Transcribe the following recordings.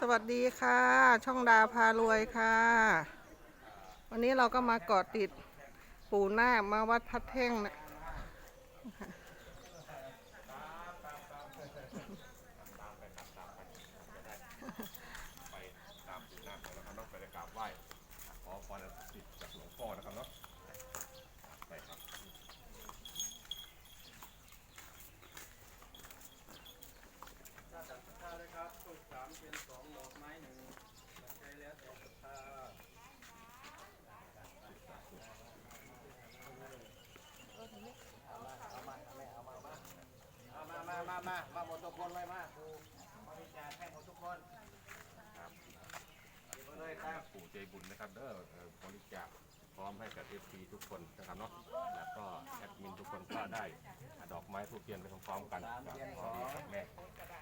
สวัสดีค่ะ ช่องดาพารวยค่ะ วันนี้เราก็มาเกาะติดปู่นาคมาวัดพัดแท่งนะ ไปตามปู่นาคเลยนะครับเนาะไปกราบไหว้ขอพรสิทธิ์จากหลวงพ่อนะครับเนาะไปครับ ถ้าศรัทธาเลยครับทูกสามเป็นสองดอกไม้หนึ่งปัจจัยแล้วแต่ศรัทธาเอา มามามาหมดทุกคนเลยมาครูบริจาคให้หมดทุกคนครับหยิบมาเลยครับปู่ใจบุญนะครับเด้อเอ่อบริจาคพร้อมให้กับเอฟซีทุกคนนะครับเนาะแล้วก็แอดมินทุกคนก็ได้ดอกไม้ทูบเทียนไปพร้อมๆกันกับพ่อดีกับแม่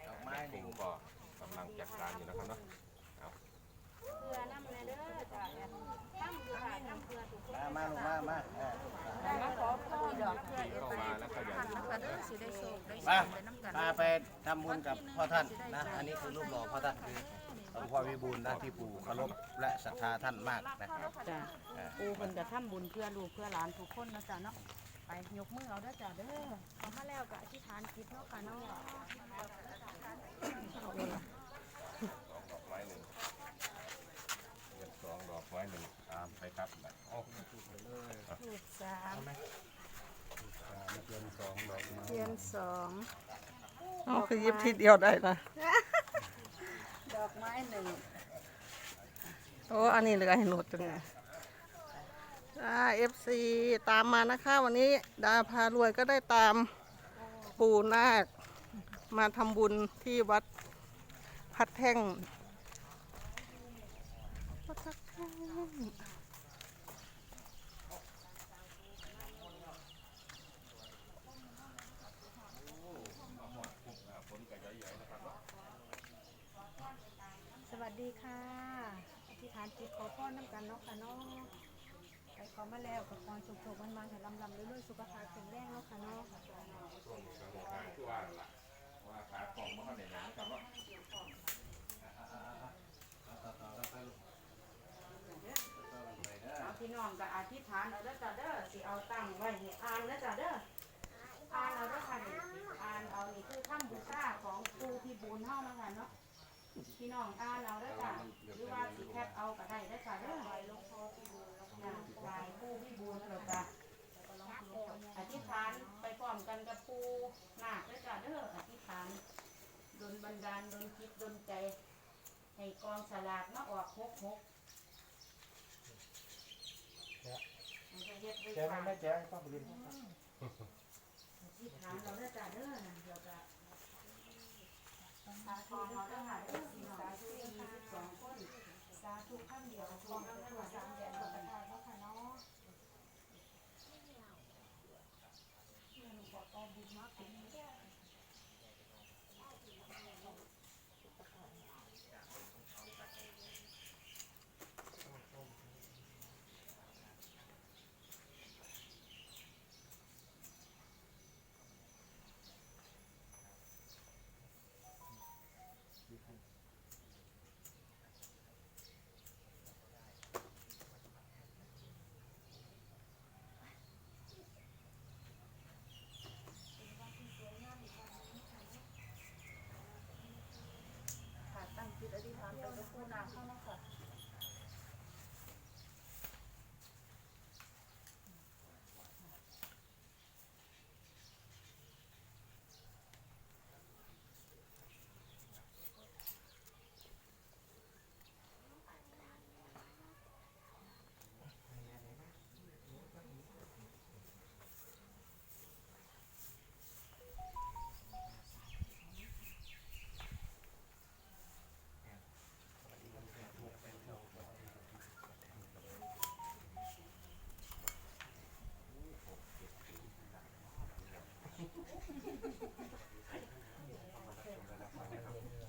ดอกไม้แม่หคนึ่งก็กำลังจัดการอยู่นะครับเนาะเอาเพื่อน้ำในเด้อจ้ะตั้มอยู่ค่ะตั้มเพื่อทุกคนมามากมามา เพื่อที่เข้ามาแล้วก็อย่าลืมนะคะเด้อสิได้โชคได้มาได้น้ำกันพาไปทำบุญกับพ่อท่านนะ อันนี้คือรูปหล่อพ่อท่านคือหลวงพ่อวิบูลย์นะที่ปู่เคารพและศรัทธาท่านมากนะจ้ะปูเพิ่นจะทำบุญเพื่อลูกเพื่อหลานทุกคนนะจ๊ะเนาะไปยกมือเอาเด้อจ้ะเด้อขอมาแล้วก็อธิษฐานจิตเนาะค่ะเนาะสองดอกไม้หนึ่งเงินสองดอกไม้หนึ่งตามไปครับโอ้ ลูกสาม เทียนสอง ดอกไม้เทียนสองเอาคือยิบทีเดียวได้นะดอกไม้หนึ่งโอ้อันนี้เหลือให้หนดจังไงอ่าเอฟซีตามมานะคะ วันนี้ดาพารวยก็ได้ตามปู่นาค มาทำบุญที่วัดพัดแท่งวัดพัดแท่ง วัสดีค่ะ อธิษฐานจิตขอพรน้ำกันเนาะค่ะเนาะไปขอมาแล้วกับพรสุขๆมันๆให้ลำๆเรื่อยๆสุขภาพแข็งแรงเนาะค่ะเนาะคือว่าล่ะว่าขาของมันก็เนี่ยนะครับว่าเอพี่น้องก็อธิษฐานเอาเด้อจ้ะเด้อสิเอาตั้งไว้ให้อ่านเด้อจ้ะเด้ออ่านเอาเด้อค่ะอ่านเอานี่คือคำบูชาของครูพี่บุญเฮานะคะเนาะ พี่น้องอ่านเอาเด้อจ้ะหรือว่าสิแคปเอาก็ได้เด้อจ้ะเด้อไหว้หลวงพ่อพี่บุญจ้ะไหว้ครูพี่บุญเด้อจ้ะอธิษฐานไปพร้อมกันกับปูนาคเด้อจ้ะเด้ออธิษฐานดลบันดาลดลจิตดลใจให้กองสลากมาออกหกหกแจ้งไหมไม่แจ้งต้องไปเรียนที่ถามเราเด้อจ้าเด้อนะเดี๋ยวจะสาธุเราเด้อค่ะเด้อสี่สาธุยี่สิบสองคน สาธุข้ามเดียวพร้อมกันทั่วสามแดนทั่วประเทศเนาะค่ะเนาะค่ะตั้งจิตอธิษฐานไปกับผู้นาเข้ามาค่ะ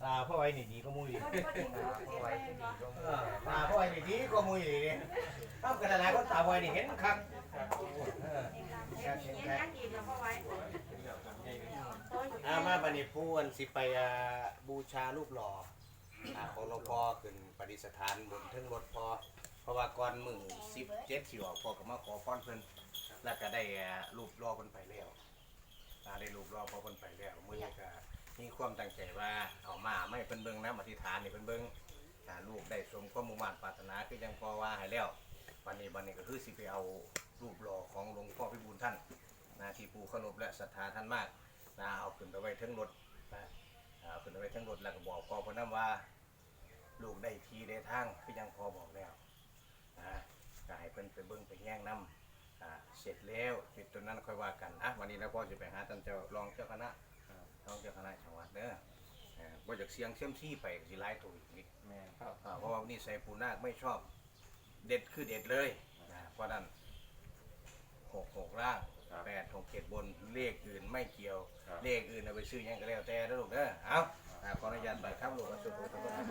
ตาพ่อไว้หนีดีก็มุ้ยตาพ่อไว้หนีดีก็มุ้ยดีเนี่ยถ้ากระดาษก็ตาพ่อไว้หนีเห็นครับเออแค่แค่แค่อีกแล้วพ่อไว้อามาบัดนิพูอันสิไปอ่าบูชารูปหล่ออ่าของหลวงพ่อขึ้นปฏิสถานบนเทิงรถพอเพราะว่าก่อนมือสิบเจ็ดสิออกพ่อก็มาขอพรเพิ่นแล้วก็ได้อ่ารูปรอเพิ่นไปแล้วอ่าได้รูปรอพอเพิ่นไปแล้วมื้อนี้ก็ มีความตั้งใจว่าเอามาไม่เพิ่นเบิ่งนะอธิษฐานนี่เพิ่นเบิ่งอ่าลูกได้สมความมุ่งมั่นปรารถนาคือจังพอว่าให้แล้ววันนี้วันนี้ก็คือสิไปเอารูปรอของหลวงพ่อพิบูลท่านนะที่ปู่เคารพและศรัทธาท่านมากนะเอาขึ้นไปไว้เทิงรถนะเอาขึ้นไปทั้งรถแล้วก็บอกพ่อพนั้นว่า ลูกได้ทีได้ทางคือยังพอบอกแล้วนะก็ให้เพิ่นไปเบิ่งไปแย่งน้ำเสร็จแล้วปิดตัวนั้นค่อยว่ากันอะวันนี้แล้วพ่อจะไปหาท่านเจ้ารองเจ้าคณะ รองเจ้าคณะจังหวัดเด้ออ่าบ่จากเสียงเสียมซี่ไปก็สิหลายตัวอีกนี่แม่ครับอ่าเพราะว่านี่ใส่ปูนาคไม่ชอบ เด็ดคือเด็ดเลยนะเพราะนั้นหกหกล่างแปดหกเจ็ดบนเลขอื่นไม่เกี่ยวเลขอื่นเอาไปซื้อหยังก็แล้วแต่นะลูกเด้อเอาอ่าขออนุญาตไปครับลูกมาสุดๆทุกคนครั